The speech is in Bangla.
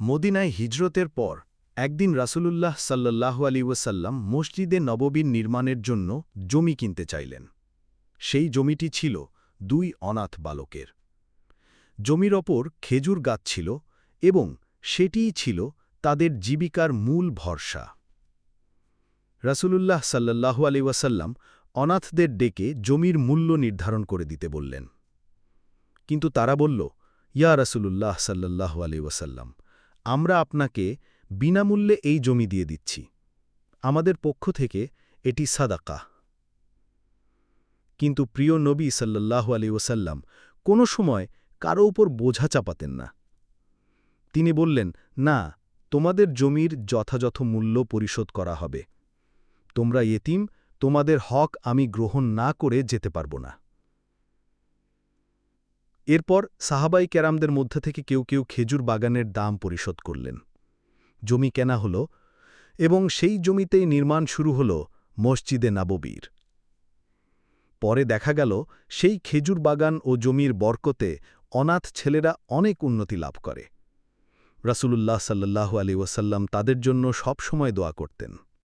মদিনায় হিজরতের পর, একদিন রাসুলুল্লাহ সাল্লাল্লাহু আলী ওয়াসাল্লাম মসজিদে নববীর নির্মাণের জন্য জমি কিনতে চাইলেন। সেই জমিটি ছিল দুই অনাথ বালকের। জমির ওপর খেজুর গাছ ছিল এবং সেটিই ছিল তাদের জীবিকার মূল ভরসা। রাসুলুল্লাহ সাল্লাল্লাহু আলী ওয়াসাল্লাম অনাথদের ডেকে জমির মূল্য নির্ধারণ করে দিতে বললেন। কিন্তু তারা বলল, ইয়া রাসুলুল্লাহ সাল্লাল্লাহু আলী ওয়াসাল্লাম আমরা আপনাকে বিনামূল্যে এই জমি দিয়ে দিচ্ছি। আমাদের পক্ষ থেকে এটি সাদাকা। কিন্তু প্রিয় নবী সাল্লাল্লাহু আলী ওসাল্লাম কোনো সময় কারও উপর বোঝা চাপাতেন না। তিনি বললেন, না, তোমাদের জমির যথাযথ মূল্য পরিশোধ করা হবে। তোমরা এতিম তোমাদের হক আমি গ্রহণ না করে যেতে পারব না। এরপর সাহাবাই ক্যারামদের মধ্যে থেকে কেউ কেউ খেজুর বাগানের দাম পরিশোধ করলেন। জমি কেনা হল এবং সেই জমিতেই নির্মাণ শুরু হল মসজিদে নাববীর। পরে দেখা গেল সেই খেজুর বাগান ও জমির বরকতে অনাথ ছেলেরা অনেক উন্নতি লাভ করে। রাসূলুল্লাহ সাল্লাল্লাহু আলী ওয়াসাল্লাম তাদের জন্য সবসময় দোয়া করতেন।